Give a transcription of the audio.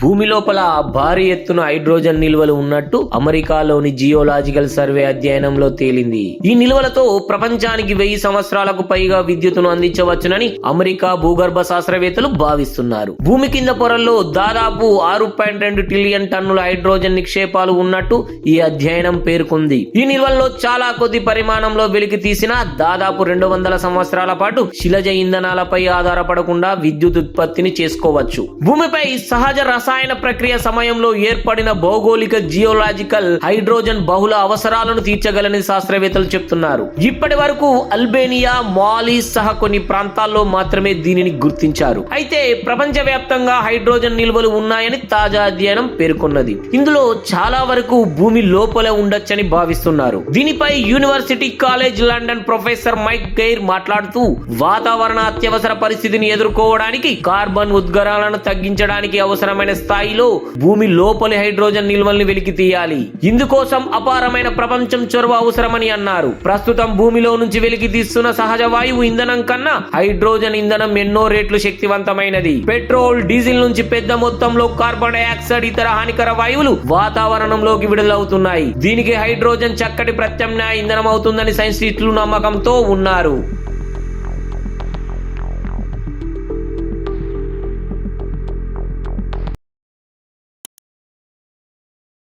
భూమి లోపల భారీ ఎత్తున హైడ్రోజన్ నిల్వలు ఉన్నట్టు అమెరికాలోని జియోలాజికల్ సర్వే అధ్యయనంలో తేలింది. ఈ నిల్వలతో ప్రపంచానికి వెయ్యి సంవత్సరాలకు పైగా విద్యుత్తును అందించవచ్చునని అమెరికా భూగర్భ శాస్త్రవేత్తలు భావిస్తున్నారు. భూమి కింద పొరల్లో దాదాపు ఆరు పాయింట్ రెండు ట్రిలియన్ టన్నుల హైడ్రోజన్ నిక్షేపాలు ఉన్నట్టు ఈ అధ్యయనం పేర్కొంది. ఈ నిల్వల్లో చాలా కొద్ది పరిమాణంలో వెలికి తీసిన దాదాపు రెండు వందల సంవత్సరాల పాటు శిలజ ఇంధనాలపై ఆధారపడకుండా విద్యుత్ ఉత్పత్తిని చేసుకోవచ్చు. భూమిపై సహజ రసాయన ప్రక్రియ సమయంలో ఏర్పడిన భౌగోళిక జియోలాజికల్ హైడ్రోజన్ బహుళ అవసరాలను తీర్చగలని శాస్త్రవేత్తలు చెప్తున్నారు. ఇప్పటి వరకు అల్బేనియా మాలి సహా కొన్ని ప్రాంతాల్లో మాత్రమే దీనిని గుర్తించారు. అయితే ప్రపంచవ్యాప్తంగా హైడ్రోజన్ నిల్వలు ఉన్నాయని తాజా అధ్యయనం పేర్కొన్నది. ఇందులో చాలా వరకు భూమి లోపలే ఉండొచ్చని భావిస్తున్నారు. దీనిపై University College London professor Mike Gair మాట్లాడుతూ వాతావరణ అత్యవసర పరిస్థితిని ఎదుర్కోవడానికి కార్బన్ ఉద్గారాలను తగ్గించడానికి అవసరమైన స్థాయిలో భూమి లోపలి హైడ్రోజన్ నిల్వల్ని వెలికి తీయాలి. ఇందుకోసం అపారమైన ప్రపంచం చొరవ అవసరమని అన్నారు. ప్రస్తుతం భూమిలో నుంచి వెలికి తీస్తున్న సహజ వాయువు ఇంధనం కన్నా హైడ్రోజన్ ఇంధనం ఎన్నో రేట్లు శక్తివంతమైనది. పెట్రోల్ డీజిల్ నుంచి పెద్ద మొత్తంలో కార్బన్ డైఆక్సైడ్ ఇతర హానికర వాయువులు వాతావరణంలోకి విడుదలవుతున్నాయి. దీనికి హైడ్రోజన్ చక్కటి ప్రత్యామ్నాయ ఇంధనం అవుతుందని సైంటిస్టులు నమ్మకంతో ఉన్నారు.